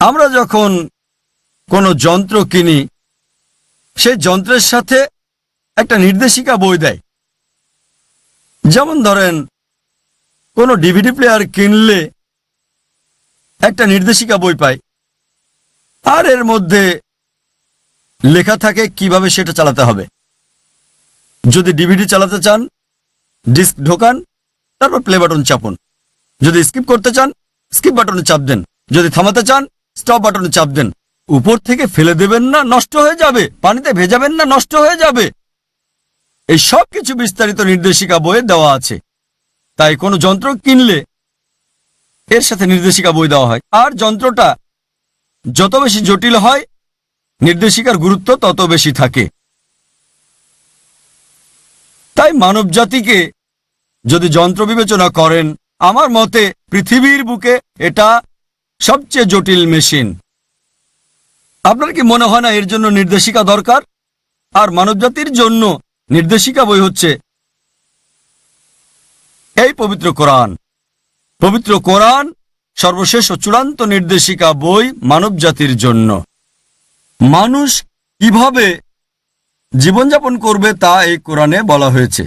আমরা যখন কোনো যন্ত্র কিনি, সেই যন্ত্রের সাথে একটা নির্দেশিকা বই দেয়। যেমন ধরেন, কোনো ডিভিডি প্লেয়ার কিনলে একটা নির্দেশিকা বই পাই আর এর মধ্যে লেখা থাকে কীভাবে সেটা চালাতে হবে। যদি ডিভিডি চালাতে চান, ডিস্ক ঢোকান, তারপর প্লে বাটন চাপুন। যদি স্কিপ করতে চান, স্কিপ বাটনে চাপ দেন। যদি থামাতে চান স্টপ বাটনে চাপ দেন। উপর থেকে ফেলে দেবেন না, নষ্ট হয়ে যাবে। পানিতে ভেজাবেন না, নষ্ট হয়ে যাবে। এই সব কিছু বিস্তারিত নির্দেশিকা বইয়ে দেওয়া আছে। তাই কোনো যন্ত্র কিনলে এর সাথে নির্দেশিকা বই দেওয়া হয়। আর যন্ত্রটা যত বেশি জটিল হয়, নির্দেশিকার গুরুত্ব তত বেশি থাকে। তাই মানব জাতিকে যদি যন্ত্র বিবেচনা করেন, আমার মতে পৃথিবীর বুকে এটা সবচেয়ে জটিল মেশিন। আপনার কি মনে হয় না এর জন্য নির্দেশিকা দরকার? আর মানবজাতির জন্য নির্দেশিকা বই হচ্ছে এই পবিত্র কোরআন। পবিত্র কোরআন সর্বশেষ ও চূড়ান্ত নির্দেশিকা বই মানবজাতির জন্য। মানুষ কীভাবে জীবনযাপন করবে তা এই কোরআনে বলা হয়েছে।